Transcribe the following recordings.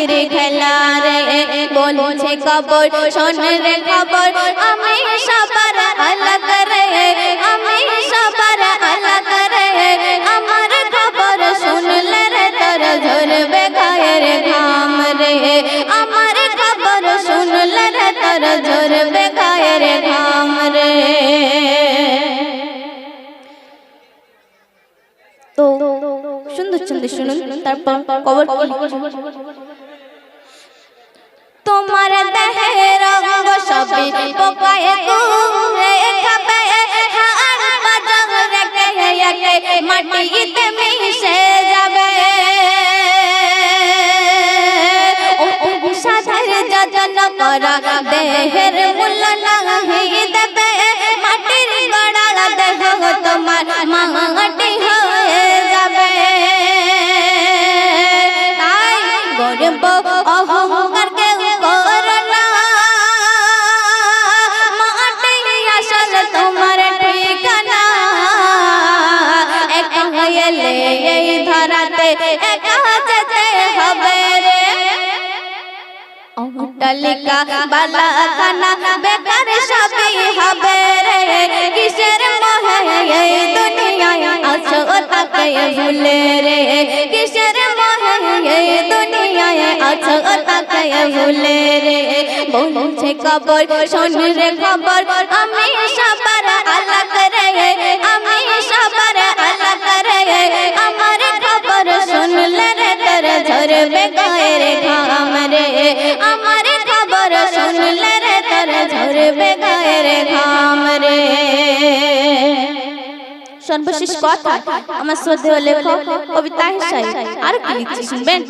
বিধির খেলা রে বলছে কবর, শোন রে খবর আমি সবার আলাগ রে, আমি সবার আলাগ সুন্দর সুন্দর শুনুন, তারপর কবর? তোমার দেহের রঙ সবে পোকায় কুরে খাবে। হাড় বাজার রেখে একে মাটিতে মিশে যাবে। দেহের মূল্য নাহি দেবে। মাটির গড়া দেহ তোমার একা যেতে হবে রে। অট্টালিকা বালা খানা বেকার সবই হবে রে। কিসের মোহে এই দুনিয়ায় আছো তাকে ভুলে রে। কিসের মোহে এই দুনিয়ায় আছো তাকে ভুলে রে। বলছে কবর, শোন রে খবর আমি সবার আলাগ ঝরবে গায়ের ঘাম রে। আমার খবর শুনলে রে তোর ঝরবে গায়ের ঘাম রে। সর্বশেষ কথা, আমার শ্রদ্ধেয় লেখক কবিতা হিসাবে আর কি লিখছি শুনবেন?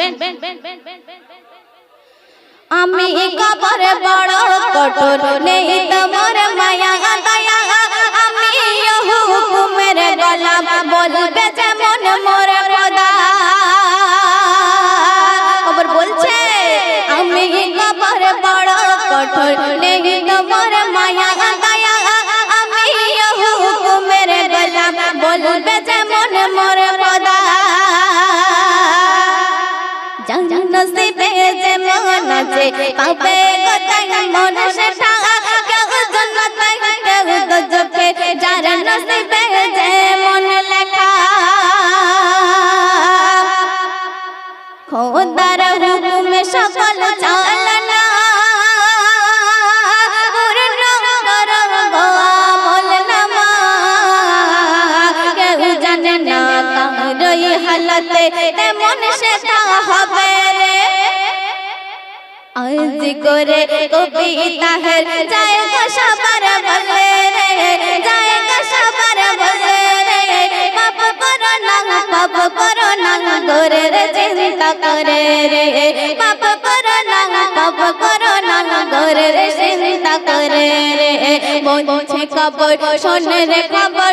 আমি কবর বড় কঠোর, নেই কঠোর নেই তোমার মায়া দয়া, আমি হুকুমের গোলাম বলবে যেমন মোর খোদা নসিবে যে মন আছে, পাবে গোটাই মন সেটা। কেউ জন্নত কেউ গজবে যার নসিবে আজ করে কবিতা হের যায় গো সবার বলে রে যায় গো সবার বলে রে। পাপ করো না, পাপ করো না করে রে চিন্তা করে রে। পাপ করো না, পাপ করো না করে রে চিন্তা করে রে। বলছে কবর শোন রে খবর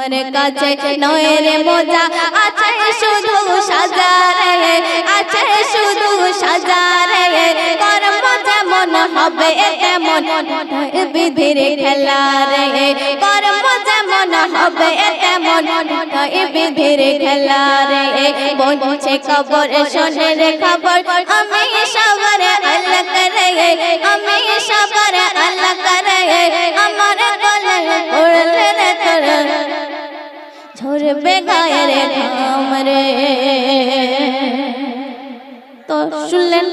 আমার কাছে নয় রে মজা, আছে শুধু সাজা রে আছে শুধু সাজা রে কর্ম যেমন হবে তেমন বিধির খেলা রে। কর্ম যেমন হবে তেমন বিধির খেলা রে। বলছে খবর শোনে রে খবর, আমি সবার আল্লাহ করে আমি সবার আল্লাহ ঝরবে গায়ের ঘাম রে। তো শুনলেন